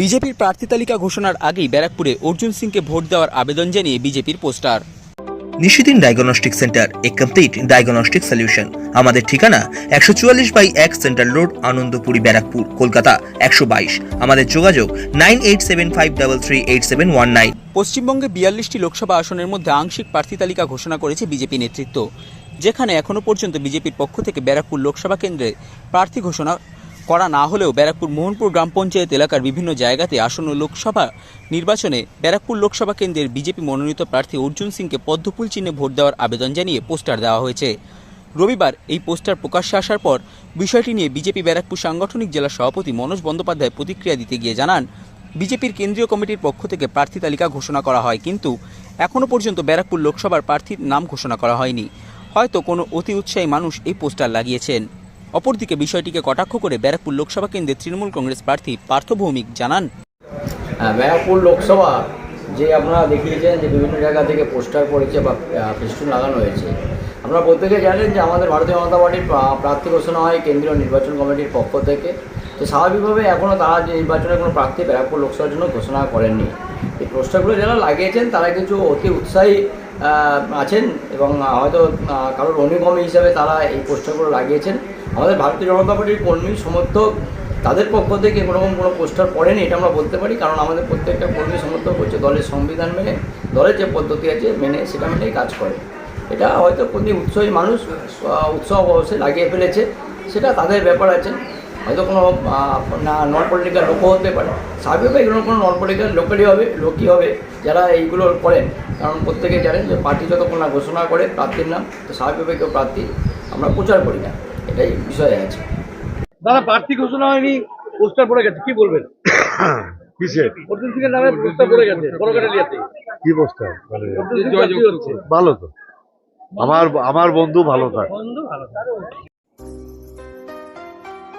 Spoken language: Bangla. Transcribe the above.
বিজেপির প্রার্থী তালিকা ঘোষণার আগেই ব্যারাকপুরে অর্জুন সিংকে ভোট দেওয়ার আবেদন জানিয়ে বিজেপির poster. Nishidin diagnostic centre a complete diagnostic solution আমাদের ঠিকানা একশো চুয়াল্লিশ বাই এক সেন্ট্রাল রোড আনন্দপুরি ব্যারাকপুর কলকাতা একশো বাইশ। আমাদের যোগাযোগ nine eight seven five double three eight seven one nine. পশ্চিমবঙ্গে বিয়াল্লিশটি লোকসভা আসনের মধ্যে আংশিক প্রার্থী তালিকা ঘোষণা করেছে বিজেপি নেতৃত্ব। যেখানে এখনও পর্যন্ত বিজেপির পক্ষ থেকে ব্যারাকপুর লোকসভা কেন্দ্রে প্রার্থী ঘোষণা করা না হলেও ব্যারাকপুর মোহনপুর গ্রাম পঞ্চায়েত এলাকার বিভিন্ন জায়গাতে আসন্ন লোকসভা নির্বাচনে ব্যারাকপুর লোকসভা কেন্দ্রের বিজেপি মনোনীত প্রার্থী অর্জুন সিংকে পদ্মফুল চিহ্নে ভোট দেওয়ার আবেদন জানিয়ে পোস্টার দেওয়া হয়েছে। রবিবার এই পোস্টার প্রকাশ্যে আসার পর বিষয়টি নিয়ে বিজেপি ব্যারাকপুর সাংগঠনিক জেলা সভাপতি মনোজ বন্দ্যোপাধ্যায় প্রতিক্রিয়া দিতে গিয়ে জানান, বিজেপির কেন্দ্রীয় কমিটির পক্ষ থেকে প্রার্থী তালিকা ঘোষণা করা হয় কিন্তু এখনও পর্যন্ত ব্যারাকপুর লোকসভার প্রার্থীর নাম ঘোষণা করা হয়নি। হয়তো কোনো অতি উৎসাহী মানুষ এই পোস্টার লাগিয়েছেন। অপরদিকে বিষয়টিকে কটাক্ষ করে ব্যারাকপুর লোকসভা কেন্দ্রের তৃণমূল কংগ্রেস প্রার্থী পার্থ ভৌমিক জানান। হ্যাঁ, ব্যারাকপুর লোকসভা যে আপনারা দেখিয়েছেন যে বিভিন্ন জায়গা থেকে পোস্টার পড়েছে বা ফেস্টুন লাগানো হয়েছে আপনারা প্রত্যেকে জানেন যে আমাদের ভারতীয় জনতা পার্টির প্রার্থী ঘোষণা হয় কেন্দ্রীয় নির্বাচন কমিটির পক্ষ থেকে। তো স্বাভাবিকভাবে এখনও তারা যে নির্বাচনের কোনো প্রার্থী ব্যারাকপুর লোকসভার জন্য ঘোষণা করেননি। এই পোস্টারগুলো যারা লাগিয়েছেন, তারা কিছু অতি উৎসাহী আছেন এবং হয়তো কারোর অনুগমী হিসাবে তারা এই পোস্টারগুলো লাগিয়েছেন। আমাদের ভারতীয় জনতা পার্টির কর্মী, সমর্থক, তাদের পক্ষ থেকে কোনোরকম কোনো পোস্টার পড়েনি এটা আমরা বলতে পারি, কারণ আমাদের প্রত্যেকটা কর্মী, সমর্থক হচ্ছে দলের সংবিধান মেনে, দলের যে পদ্ধতি আছে মেনে সেটা মেনেই কাজ করে। এটা হয়তো প্রতি উৎসাহী মানুষ উৎসব অবশ্যই লাগিয়ে ফেলেছে, সেটা তাদের ব্যাপার আছে। হয়তো কোনো নন পলিটিক্যাল লোকও হতে পারে। স্বাভাবিকভাবে এগুলো কোনো নন পলিটিক্যাল লোকেরই হবে লোকই হবে যারা এইগুলো করেন। কারণ প্রত্যেকে জানেন যে পার্টি যতক্ষণ না ঘোষণা করে প্রার্থীর নাম তো স্বাভাবিকভাবে কেউ প্রার্থী আমরা প্রচার করি না। এটাই বিষয় আছে। দাদা প্রার্থী ঘোষণা হয়নি পোস্টার পড়ে গেছে কি বলবেন? কিসের? অর্জুন সিং নামে পোস্টার পড়ে গেছে বড়কাটালিয়াতে। কি পোস্টার? মানে অর্জুন সিং প্রার্থী হচ্ছে। ভালো তো। আমার আমার বন্ধু ভালো থাকে